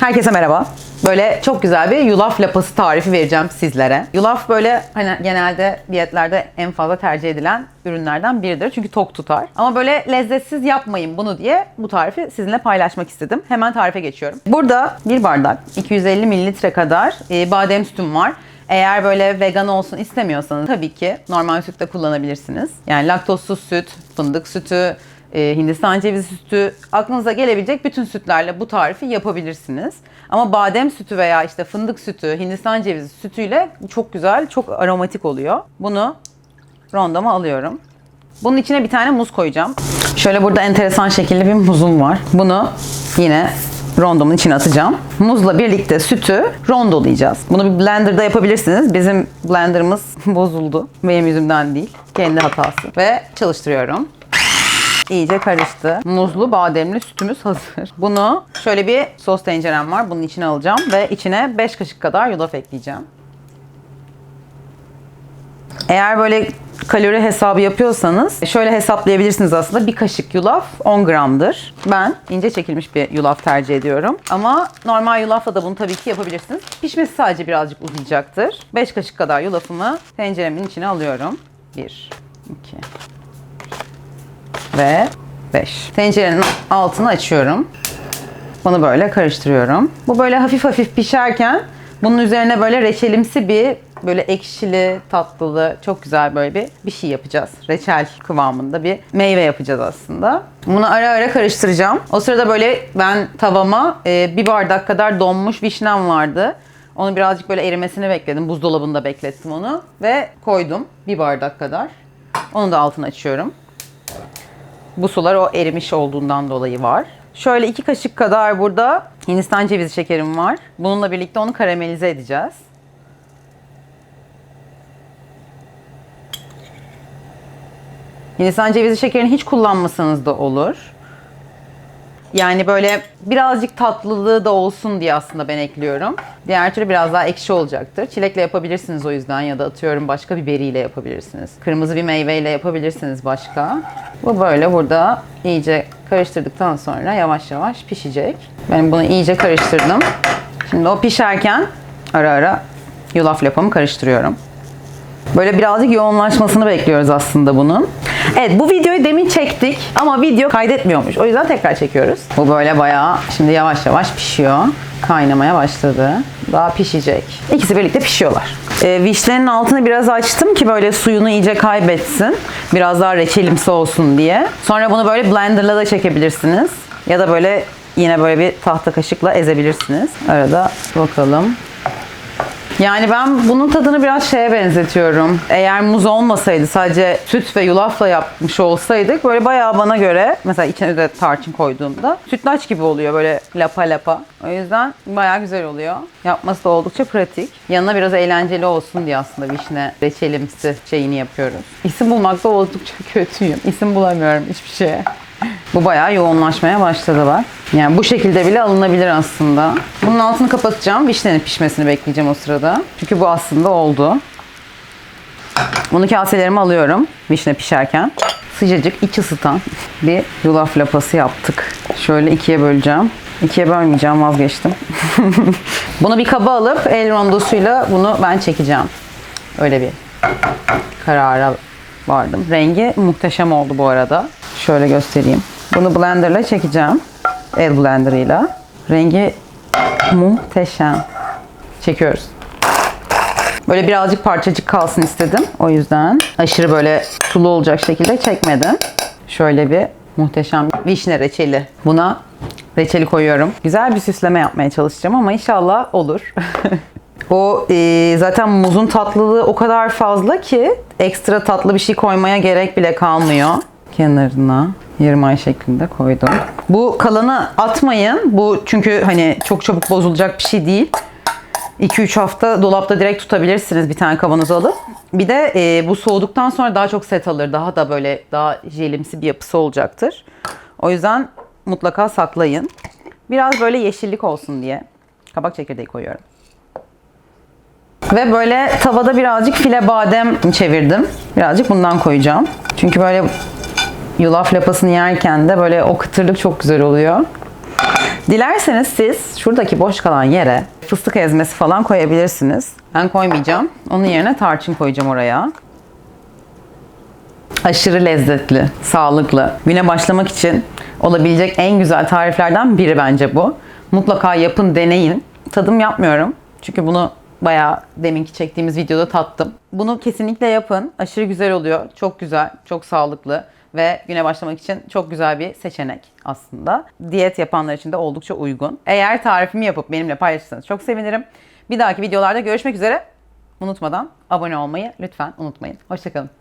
Herkese merhaba. Böyle çok güzel bir yulaf lapası tarifi vereceğim sizlere. Yulaf böyle hani genelde diyetlerde en fazla tercih edilen ürünlerden biridir. Çünkü tok tutar. Ama böyle lezzetsiz yapmayın bunu diye bu tarifi sizinle paylaşmak istedim. Hemen tarife geçiyorum. Burada bir bardak 250 mililitre kadar e, badem sütüm var. Eğer böyle vegan olsun istemiyorsanız tabii ki normal süt de kullanabilirsiniz. Yani laktozsuz süt, fındık sütü, e, Hindistan cevizi sütü, aklınıza gelebilecek bütün sütlerle bu tarifi yapabilirsiniz. Ama badem sütü veya işte fındık sütü, Hindistan cevizi sütüyle çok güzel, çok aromatik oluyor. Bunu rondoma alıyorum. Bunun içine bir tane muz koyacağım. Şöyle burada enteresan şekilli bir muzum var. Bunu yine rondomun içine atacağım. Muzla birlikte sütü rondolayacağız. Bunu bir blenderda yapabilirsiniz. Bizim blenderımız bozuldu. Benim yüzümden değil. Kendi hatası. Ve çalıştırıyorum. İyice karıştı. Muzlu bademli sütümüz hazır. Bunu şöyle bir sos tencerem var. Bunun içine alacağım ve içine 5 kaşık kadar yulaf ekleyeceğim. Eğer böyle kalori hesabı yapıyorsanız şöyle hesaplayabilirsiniz aslında. Bir kaşık yulaf 10 gramdır. Ben ince çekilmiş bir yulaf tercih ediyorum. Ama normal yulafla da bunu tabii ki yapabilirsiniz. Pişmesi sadece birazcık uzayacaktır. 5 kaşık kadar yulafımı tenceremin içine alıyorum. 1, 2, ve 5. Tencerenin altını açıyorum. Bunu böyle karıştırıyorum. Bu böyle hafif hafif pişerken bunun üzerine böyle reçelimsi bir böyle ekşili, tatlılı, çok güzel böyle bir bir şey yapacağız. Reçel kıvamında bir meyve yapacağız aslında. Bunu ara ara karıştıracağım. O sırada böyle ben tavama e, bir bardak kadar donmuş vişnem vardı. Onu birazcık böyle erimesini bekledim. Buzdolabında beklettim onu ve koydum bir bardak kadar. Onu da altını açıyorum. Bu sular o erimiş olduğundan dolayı var. Şöyle iki kaşık kadar burada Hindistan cevizi şekerim var. Bununla birlikte onu karamelize edeceğiz. Hindistan cevizi şekerini hiç kullanmasanız da olur. Yani böyle birazcık tatlılığı da olsun diye aslında ben ekliyorum. Diğer türlü biraz daha ekşi olacaktır. Çilekle yapabilirsiniz o yüzden ya da atıyorum başka bir beriyle yapabilirsiniz. Kırmızı bir meyveyle yapabilirsiniz başka. Bu böyle burada iyice karıştırdıktan sonra yavaş yavaş pişecek. Ben bunu iyice karıştırdım. Şimdi o pişerken ara ara yulaf lapamı karıştırıyorum. Böyle birazcık yoğunlaşmasını bekliyoruz aslında bunun. Evet bu videoyu demin çektik ama video kaydetmiyormuş. O yüzden tekrar çekiyoruz. Bu böyle bayağı şimdi yavaş yavaş pişiyor. Kaynamaya başladı. Daha pişecek. İkisi birlikte pişiyorlar. Ee, vişnenin altını biraz açtım ki böyle suyunu iyice kaybetsin. Biraz daha reçelimsi olsun diye. Sonra bunu böyle blenderla da çekebilirsiniz. Ya da böyle yine böyle bir tahta kaşıkla ezebilirsiniz. Arada bakalım. Yani ben bunun tadını biraz şeye benzetiyorum. Eğer muz olmasaydı sadece süt ve yulafla yapmış olsaydık böyle bayağı bana göre mesela içine de tarçın koyduğumda sütlaç gibi oluyor böyle lapa lapa. O yüzden bayağı güzel oluyor. Yapması da oldukça pratik. Yanına biraz eğlenceli olsun diye aslında vişne reçelimsi şeyini yapıyoruz. İsim bulmakta oldukça kötüyüm. İsim bulamıyorum hiçbir şeye. Bu bayağı yoğunlaşmaya başladı bak. Yani bu şekilde bile alınabilir aslında. Bunun altını kapatacağım. Vişnenin pişmesini bekleyeceğim o sırada. Çünkü bu aslında oldu. Bunu kaselerime alıyorum vişne pişerken. Sıcacık iç ısıtan bir yulaf lapası yaptık. Şöyle ikiye böleceğim. İkiye bölmeyeceğim vazgeçtim. bunu bir kaba alıp el rondosuyla bunu ben çekeceğim. Öyle bir karara vardım. Rengi muhteşem oldu bu arada. Şöyle göstereyim. Bunu blenderla çekeceğim. El blenderıyla. Rengi muhteşem. Çekiyoruz. Böyle birazcık parçacık kalsın istedim. O yüzden aşırı böyle sulu olacak şekilde çekmedim. Şöyle bir muhteşem vişne reçeli. Buna reçeli koyuyorum. Güzel bir süsleme yapmaya çalışacağım ama inşallah olur. O e, zaten muzun tatlılığı o kadar fazla ki ekstra tatlı bir şey koymaya gerek bile kalmıyor. Kenarına yarım ay şeklinde koydum. Bu kalanı atmayın. Bu çünkü hani çok çabuk bozulacak bir şey değil. 2-3 hafta dolapta direkt tutabilirsiniz bir tane kavanoz alıp. Bir de e, bu soğuduktan sonra daha çok set alır. Daha da böyle daha jelimsi bir yapısı olacaktır. O yüzden mutlaka saklayın. Biraz böyle yeşillik olsun diye kabak çekirdeği koyuyorum. Ve böyle tavada birazcık file badem çevirdim. Birazcık bundan koyacağım. Çünkü böyle yulaf lapasını yerken de böyle o kıtırlık çok güzel oluyor. Dilerseniz siz şuradaki boş kalan yere fıstık ezmesi falan koyabilirsiniz. Ben koymayacağım. Onun yerine tarçın koyacağım oraya. Aşırı lezzetli, sağlıklı. Güne başlamak için olabilecek en güzel tariflerden biri bence bu. Mutlaka yapın, deneyin. Tadım yapmıyorum. Çünkü bunu bayağı deminki çektiğimiz videoda tattım. Bunu kesinlikle yapın. Aşırı güzel oluyor. Çok güzel, çok sağlıklı ve güne başlamak için çok güzel bir seçenek aslında. Diyet yapanlar için de oldukça uygun. Eğer tarifimi yapıp benimle paylaşırsanız çok sevinirim. Bir dahaki videolarda görüşmek üzere. Unutmadan abone olmayı lütfen unutmayın. Hoşçakalın.